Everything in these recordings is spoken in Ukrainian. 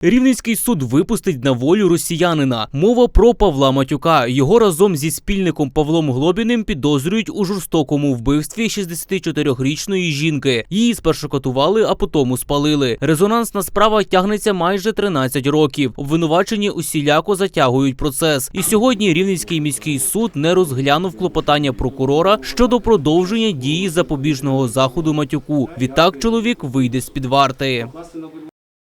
Рівненський суд випустить на волю росіянина. Мова про Павла Матюка. Його разом зі спільником Павлом Глобіним підозрюють у жорстокому вбивстві 64-річної жінки. Її спершу катували, а потім спалили. Резонансна справа тягнеться майже 13 років. Обвинувачені усіляко затягують процес. І сьогодні Рівненський міський суд не розглянув клопотання прокурора щодо продовження дії запобіжного заходу Матюку. Відтак чоловік вийде з під варти.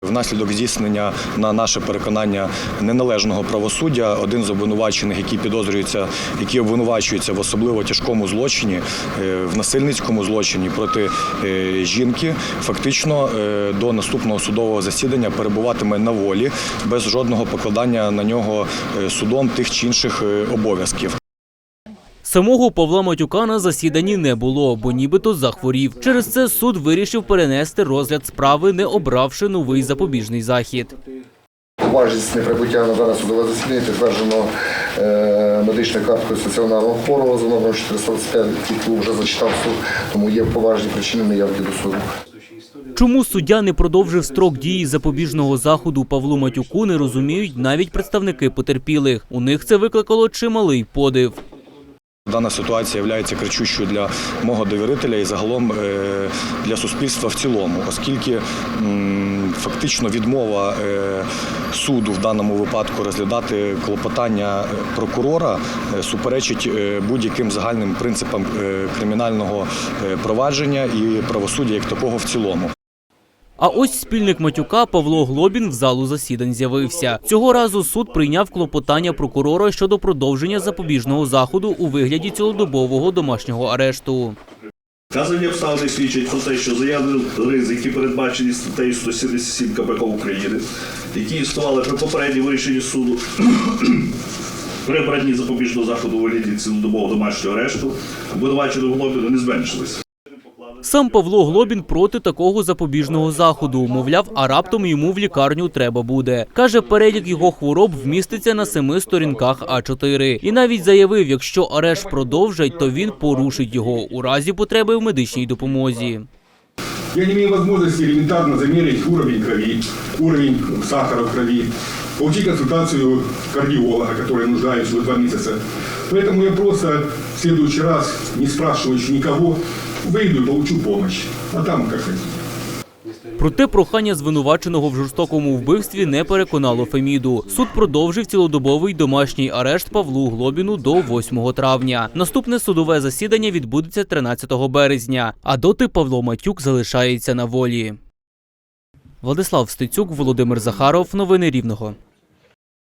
Внаслідок здійснення на наше переконання неналежного правосуддя, один з обвинувачених, який підозрюється, який обвинувачується в особливо тяжкому злочині, е, в насильницькому злочині проти е, жінки, фактично е, до наступного судового засідання перебуватиме на волі без жодного покладання на нього судом тих чи інших обов'язків. Самого Павла Матюка на засіданні не було, бо нібито захворів. Через це суд вирішив перенести розгляд справи, не обравши новий запобіжний захід. Важність неприбуття на дане судове засідання підтверджено е, медичною карткою стаціонарного хворого за номером 425, яку вже зачитав суд, тому є поважні причини неявки до суду. Чому суддя не продовжив строк дії запобіжного заходу Павлу Матюку, не розуміють навіть представники потерпілих. У них це викликало чималий подив. Дана ситуація є кричущою для мого довірителя і загалом е, для суспільства в цілому, оскільки фактично відмова е, суду в даному випадку розглядати клопотання е, прокурора суперечить будь-яким загальним принципам кримінального провадження і правосуддя як такого в цілому. А ось спільник Матюка Павло Глобін в залу засідань з'явився. Цього разу суд прийняв клопотання прокурора щодо продовження запобіжного заходу у вигляді цілодобового домашнього арешту. Вказані обставини свідчать про те, що заявлені ризики, передбачені статтею 177 КПК України, які існували при попередньому рішенні суду, при обранні запобіжного заходу у вигляді цілодобового домашнього арешту, обвинуваченого Глобіна не зменшилися. Сам Павло Глобін проти такого запобіжного заходу. Мовляв, а раптом йому в лікарню треба буде. Каже, перелік його хвороб вміститься на семи сторінках А4. І навіть заявив, якщо арешт продовжать, то він порушить його у разі потреби в медичній допомозі. Я не имею возможности элементарно замерить уровень крови, уровень сахара в крови, получить консультацию кардиолога, который нуждаюсь уже два месяца. Поэтому я просто в следующий раз, не спрашивающий никого, выйду и получу помощь. А там как хотите. Проте прохання звинуваченого в жорстокому вбивстві не переконало Феміду. Суд продовжив цілодобовий домашній арешт Павлу Глобіну до 8 травня. Наступне судове засідання відбудеться 13 березня. А доти Павло Матюк залишається на волі. Владислав Стецюк, Володимир Захаров. Новини Рівного.